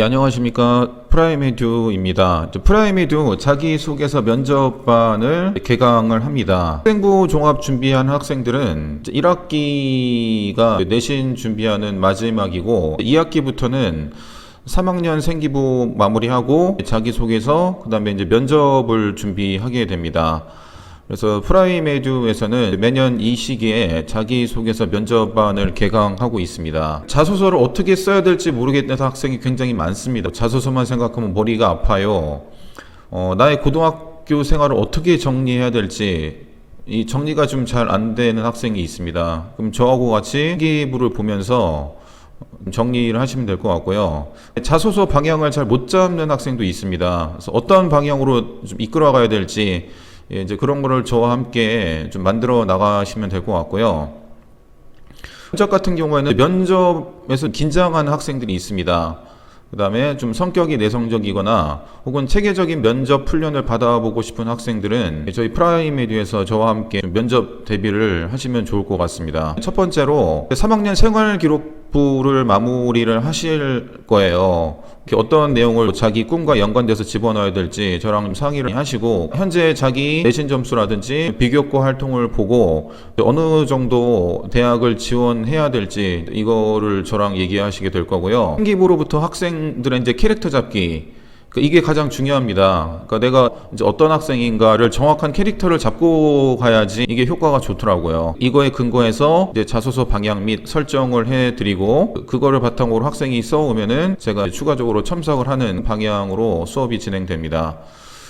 네, 안녕하십니까 프라이메듀입니다. 프라이메듀 자기소개서 면접반을 개강을 합니다. 학생부 종합 준비하는 학생들은 1학기가 내신 준비하는 마지막이고 2학기부터는 3학년 생기부 마무리하고 자기소개서 그 다음에 이제 면접을 준비하게 됩니다. 그래서 프라이메듀에서는 매년 이 시기에 자기소개서 면접반을 개강하고 있습니다. 자소서를 어떻게 써야 될지 모르겠는 학생이 굉장히 많습니다. 자소서만 생각하면 머리가 아파요. 어, 나의 고등학교 생활을 어떻게 정리해야 될지 이 정리가 좀 잘 안 되는 학생이 있습니다. 그럼 저하고 같이 기부를 보면서 정리를 하시면 될 것 같고요. 자소서 방향을 잘 못 잡는 학생도 있습니다. 그래서 어떤 방향으로 좀 이끌어가야 될지 예, 이제 그런 거를 저와 함께 좀 만들어 나가시면 될 것 같고요. 면접 같은 경우에는 면접에서 긴장하는 학생들이 있습니다. 그 다음에 좀 성격이 내성적이거나 혹은 체계적인 면접 훈련을 받아보고 싶은 학생들은 저희 프라이메디에서 저와 함께 좀 면접 대비를 하시면 좋을 것 같습니다. 첫 번째로 3학년 생활 기록 부를 마무리를 하실 거예요. 어떤 내용을 자기 꿈과 연관돼서 집어넣어야 될지 저랑 좀 상의를 하시고 현재 자기 내신 점수라든지 비교과 활동을 보고 어느 정도 대학을 지원해야 될지 이거를 저랑 얘기하시게 될 거고요. 생기부로부터 학생들의 이제 캐릭터 잡기 그 이게 가장 중요합니다. 그러니까 내가 이제 어떤 학생인가를 정확한 캐릭터를 잡고 가야지 이게 효과가 좋더라고요. 이거에 근거해서 이제 자소서 방향 및 설정을 해드리고 그거를 바탕으로 학생이 써오면은 제가 추가적으로 첨삭을 하는 방향으로 수업이 진행됩니다.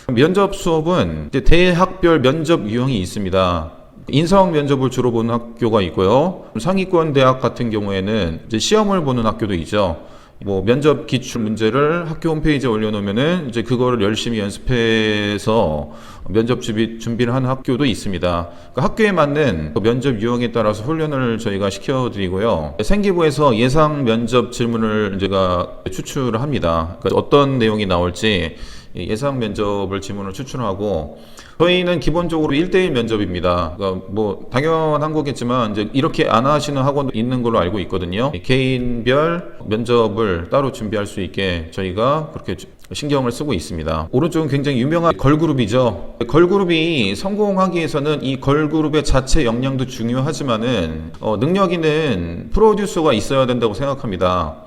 면접 수업은 대학별 면접 유형이 있습니다. 인성 면접을 주로 보는 학교가 있고요. 상위권 대학 같은 경우에는 시험을 보는 학교도 있죠. 뭐 면접 기출 문제를 학교 홈페이지에 올려놓으면은 이제 그거를 열심히 연습해서 면접 준비, 준비를 하는 학교도 있습니다. 그 학교에 맞는 그 면접 유형에 따라서 훈련을 저희가 시켜드리고요. 생기부에서 예상 면접 질문을 제가 추출을 합니다. 그러니까 어떤 내용이 나올지 예상 면접을 지문을 추출하고 저희는 기본적으로 1대1 면접입니다. 그러니까 뭐 당연한 거겠지만 이제 이렇게 안 하시는 학원도 있는 걸로 알고 있거든요. 개인별 면접을 따로 준비할 수 있게 저희가 그렇게 주- 신경을 쓰고 있습니다. 오른쪽은 굉장히 유명한 걸그룹이죠. 걸그룹이 성공하기 위해서는 이 걸그룹의 자체 역량도 중요하지만은 어, 능력 있는 프로듀서가 있어야 된다고 생각합니다.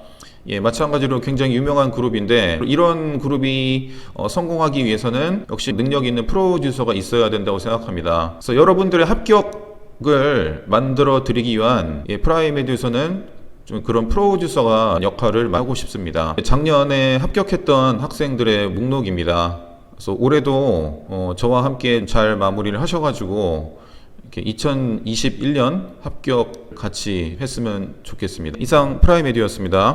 예, 마찬가지로 굉장히 유명한 그룹인데 이런 그룹이 어, 성공하기 위해서는 역시 능력 있는 프로듀서가 있어야 된다고 생각합니다. 그래서 여러분들의 합격을 만들어 드리기 위한 예, 프라이메디에서는 좀 그런 프로듀서가 역할을 하고 싶습니다. 작년에 합격했던 학생들의 목록입니다. 그래서 올해도 어, 저와 함께 잘 마무리를 하셔가지고 이렇게 2021년 합격 같이 했으면 좋겠습니다. 이상 프라이메디였습니다.